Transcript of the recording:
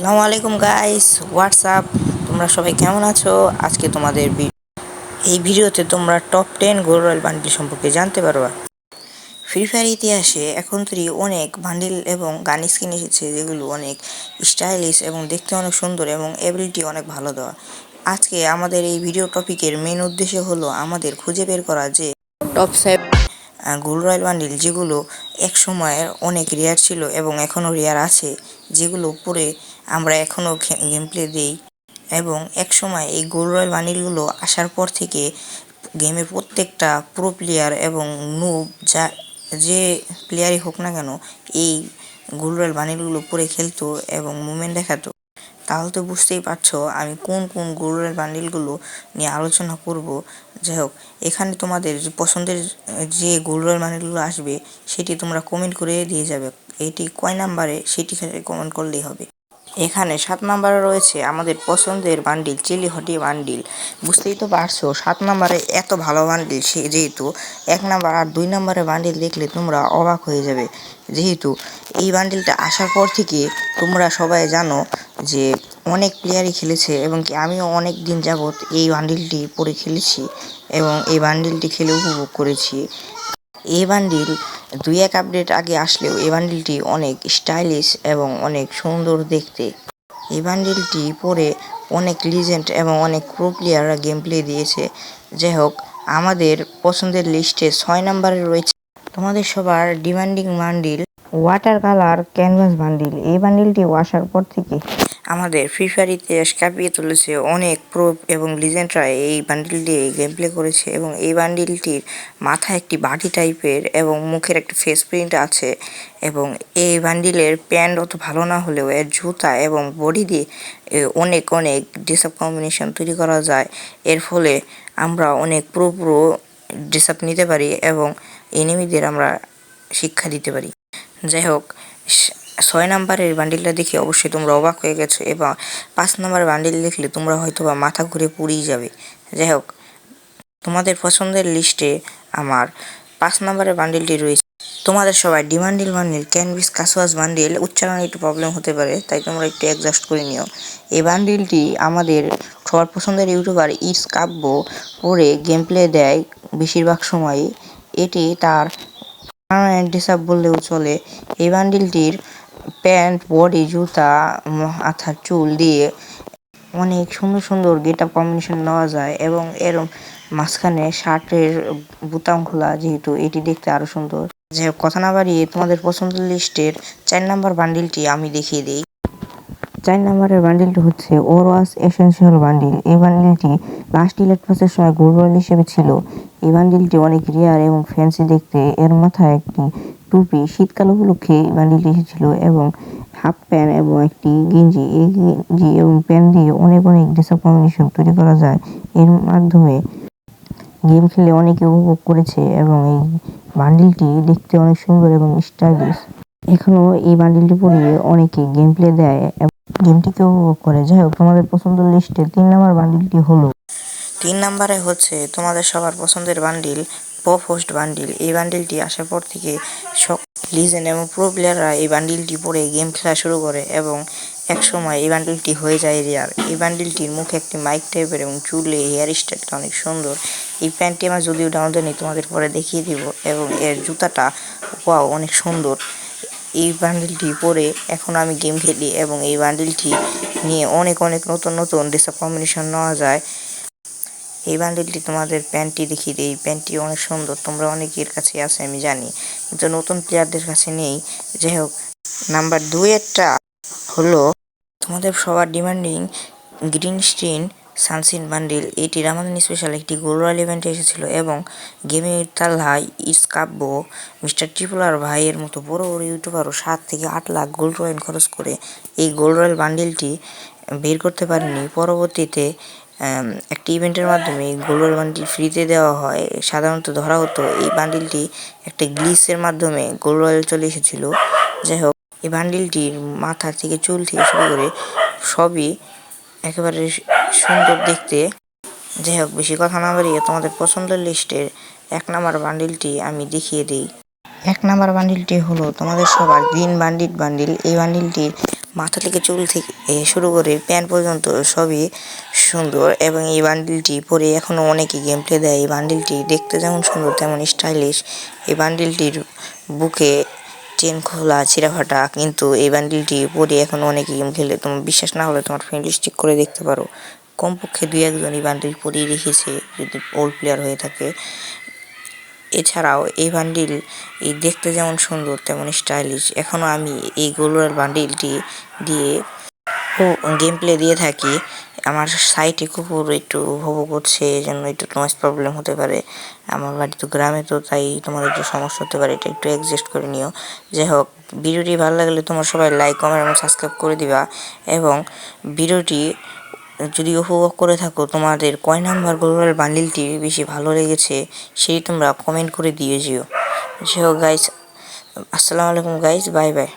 আসসালামু আলাইকুম guys WhatsApp তোমরা সবাই কেমন আছো? আজকে তোমাদের এই ভিডিওতে তোমরা top ten goal royal bundle সম্পর্কে জানতে পারবা। ফ্রি ফায়ার ইতিহাসে এখন তৈরি অনেক বান্ডিল এবং গান স্কিন এসেছে, যেগুলো অনেক স্টাইলিশ এবং দেখতে অনেক সুন্দর এবং এবিলিটি অনেক ভালো দেওয়া। আজকে আমাদের এই ভিডিও টপিকের মেন উদ্দেশ্য হলো আমাদের খুঁজে বের করা যে top seven goal royal bundle যেগুলো এক সময়ের অনেক রেয়ার ছিল এবং এখনও রেয়ার আছে, যেগুলো পরে আমরা এখনও গেম প্লে দিই। এবং এক সময় এই গোল রয়্যাল বান্ডিলগুলো আসার পর থেকে গেমের প্রত্যেকটা প্রো প্লেয়ার এবং নুব যা, যে প্লেয়ারই হোক না কেন, এই গোল রয়্যাল বান্ডিলগুলো পরে খেলতো এবং মুভমেন্ট দেখাতো। তাহলে তো বুঝতেই পারছ আমি কোন কোন গোল্ডের বান্ডিলগুলো নিয়ে আলোচনা করব। যাই হোক, এখানে তোমাদের পছন্দের যে গোল্ডের মানেগুলো আসবে, সেটি তোমরা কমেন্ট করে দিয়ে যাবে। এটি কয় নাম্বারে? সেটি কমেন্ট করলেই হবে। এখানে সাত নাম্বারে রয়েছে আমাদের পছন্দের বান্ডিল, চিলি হটি বান্ডিল। বুঝতেই তো পারছ, সাত নাম্বারে এত ভালো বান্ডিল সে যেহেতু এক নাম্বার আর দুই নাম্বারের বান্ডিল দেখলে তোমরা অবাক হয়ে যাবে। যেহেতু এই বান্ডিলটা আসার পর থেকে তোমরা সবাই জানো যে অনেক প্লেয়ারই খেলেছে এবং কি আমিও অনেক দিন যাবৎ এই বান্ডিলটি পরে খেলেছি এবং এই বান্ডিলটি খেলে উপভোগ করেছি। এই বান্ডিল দুই এক আপডেট আগে আসলেও এই বান্ডিলটি অনেক স্টাইলিশ এবং অনেক সুন্দর দেখতে। এই বান্ডিলটি পরে অনেক লিজেন্ড এবং অনেক প্রো প্লেয়াররা গেম প্লে দিয়েছে। যাই হোক, আমাদের পছন্দের লিস্টে ছয় নম্বরে রয়েছে। তোমাদের সবার demanding bundle water colour canvas bundle এই বান্ডিলটি আসার পর থেকে আমাদের ফ্রি ফায়ার ইতিহাস কাঁপিয়ে তুলেছে। অনেক প্রো এবং লিজেন্ডরা এই বান্ডিল দিয়ে গেম প্লে করেছে এবং এই বান্ডিলটির মাথায় একটি বাটি টাইপের এবং মুখের একটা ফেস প্রিন্ট আছে এবং এই বান্ডিলের প্যান্ট অত ভালো না হলেও এর জুতা এবং বডি দিয়ে অনেক অনেক ডিসাপ কম্বিনেশন তৈরি করা যায়। এর ফলে আমরা অনেক প্রো প্রো ডিসাপ নিতে পারি এবং এনিমিদের আমরা শিক্ষা দিতে পারি। যাই হোক ছয় নাম্বারের বান্ডিলটা দেখে অবশ্যই তোমরা অবাক হয়ে গেছো এবং পাঁচ নাম্বার বান্ডিল দেখলে তোমরা হয়তো বা মাথা ঘুরে পুড়েই যাবে। যাই হোক, তোমাদের পছন্দের লিস্টে আমার পাঁচ নম্বরের বান্ডিলটি রয়েছে। তোমাদের সবাই ডিমান্ডিল বান্ডিল ক্যানভিস কাসোয়াস বান্ডিল, উচ্চারণে একটু প্রবলেম হতে পারে, তাই তোমরা একটু অ্যাডজাস্ট করে নিও। এই বান্ডিলটি আমাদের সবার পছন্দের ইউটিউবার ইটস কাব্য পরে গেম প্লে দেয় বেশিরভাগ সময়ই এটি তার পার্মানেন্ট বললেও চলে। এই বান্ডিলটির প্যান্ট, বডি, জুতা মাথার চুল দিয়ে অনেক সুন্দর সুন্দর গেট আপ কম্বিনেশন নেওয়া যায় এবং এর মাঝখানে শার্টের বোতাম খোলা যেহেতু এটি দেখতে আরও সুন্দর। যে কথা না বাড়িয়ে তোমাদের পছন্দের লিস্টের চার নাম্বার বান্ডিলটি আমি দেখিয়ে দিই। চার নম্বরের বান্ডিলটি হচ্ছে ওরওয়াস এসেনশিয়াল বান্ডিল। এই বান্ডিলটি লাস্ট ইলেট পাসের সময় গোলরল হিসেবে ছিল। এই বান্ডিলটি অনেক রিয়ার এবং ফ্যান্সি দেখতে। এর মাথায় একটি টুপি শীতকাল উপলক্ষে বান্ডিলটি এসেছিল এবং হাফ প্যান্ট এবং একটি গেঞ্জি। এই গেঞ্জি এবং প্যান্ট দিয়ে অনেক অনেক ডিসাপ কম্বিনেশন তৈরি করা যায়। এর মাধ্যমে গেম খেলে অনেকে উপভোগ করেছে এবং এই বান্ডিলটি দেখতে অনেক সুন্দর এবং স্টাইলিশ এখনও এই বান্ডিলটি পরিয়ে অনেকে গেম প্লে দেয় এবং গেমটিকে উপভোগ করে। যাই হোক, তোমাদের পছন্দের লিস্টে তিন নম্বর বান্ডিলটি হলো। তিন নম্বরে হচ্ছে তোমাদের সবার পছন্দের বান্ডিল পপ হোস্ট বান্ডিল। এই বান্ডিলটি আসার পর থেকে সব লিজেন্ড এবং প্রো প্লেয়াররা এই বান্ডিলটি পরে গেম খেলা শুরু করে এবং এক সময় এই বান্ডিলটি হয়ে যায় রেয়ার। এই বান্ডিলটির মুখে একটি মাইক টাইপের এবং চুলে হেয়ার স্টাইলটা অনেক সুন্দর। এই প্যান্টটি আমার যদিও ডাউনলোড নেই তোমাদের পরে দেখিয়ে দিব এবং এর জুতাটা ওয়াও, অনেক সুন্দর। এই বান্ডিলটি পরে এখন আমি গেম খেলি এবং এই বান্ডিলটি নিয়ে অনেক অনেক নতুন নতুন ডিসাপ কম্বিনেশন নেওয়া যায়। এই বান্ডিলটি তোমাদের প্যান্টটি দেখিয়ে দিই। এই প্যান্টটি অনেক সুন্দর, তোমরা অনেকের কাছে আছে, আমি জানি। কিন্তু নতুন প্লেয়ারদের কাছে নেই। যাই হোক, নাম্বার দুইয়েরটা হলো তোমাদের সবার ডিমান্ডিং গ্রিন স্ক্রিন সানসিন বান্ডিল। এটি রামাদান স্পেশাল একটি গোল রয়্যাল ইভেন্টে এসেছিল এবং গেমের তাল্লায় ইস কাব্য, মিস্টার ট্রিপলার ভাইয়ের মতো বড় বড় ইউটিউবারও সাত থেকে আট লাখ গোল্ড রয়েল খরচ করে এই গোল্ড রয়্যাল বান্ডিলটি বের করতে পারেনি। পরবর্তীতে একটি ইভেন্টের মাধ্যমে গোল্ড বান্ডিল ফ্রিতে দেওয়া হয়। সাধারণত ধরা হতো এই বান্ডিলটি একটা গ্লিসের মাধ্যমে রয়্যাল চলে এসেছিল। যাই হোক, এই বান্ডিলটির মাথা থেকে চুল থেকে শুরু করে সবই একেবারে সুন্দর দেখতে। যাই হোক, বেশি কথা না বাড়িয়ে তোমাদের পছন্দের লিস্টের এক নাম্বার বান্ডিলটি আমি দেখিয়ে দিই। এক নাম্বার বান্ডিলটি হলো তোমাদের সবার গ্রিন বান্ডিল বান্ডিল। এই বান্ডিলটির মাথা থেকে চুল থেকে শুরু করে প্যান্ট পর্যন্ত সবই সুন্দর এবং এই বান্ডিলটি পরে এখনও অনেকে গেম প্লে দেয়। এই বান্ডিলটি দেখতে যেমন সুন্দর তেমন স্টাইলিশ এই বান্ডিলটির বুকে চেন খোলা ছিঁড়া ফাটা কিন্তু এই বান্ডিলটি পরে এখন অনেকে গেম খেলে। তোমার বিশ্বাস না হলে তোমার ফ্রেন্ড চেক করে দেখতে পারো। কমপক্ষে দুই একজন এই বান্ডিল পরেই রেখেছে, যদি ওল্ড প্লেয়ার হয়ে থাকে। এছাড়াও এই বান্ডিল দেখতে যেমন সুন্দর তেমন স্টাইলিশ এখনও আমি এই গোলওয়াল বান্ডিলটি দিয়ে গেম প্লে দিয়ে থাকি। আমার সাইটে কুকুর একটু ভবো করছে, এই জন্য একটু নয়েজ প্রবলেম হতে পারে। আমার বাড়ি তো গ্রামে তো, তাই তোমার একটু সমস্যা হতে পারে, এটা একটু অ্যাডজাস্ট করে নিও। যাই হোক, ভিডিওটি ভালো লাগলে তোমার সবাই লাইক কমেন্ট এবং সাবস্ক্রাইব করে দিবা। এবং ভিডিওটি যদি উপভোগ করে থাকো, তোমাদের কয় নাম্বার গ্লোবাল বান্ডিলটি বেশি ভালো লেগেছে সেই তোমরা কমেন্ট করে দিয়ে যেও। যে হোক গাইস আসসালামু আলাইকুম গাইস বাই বাই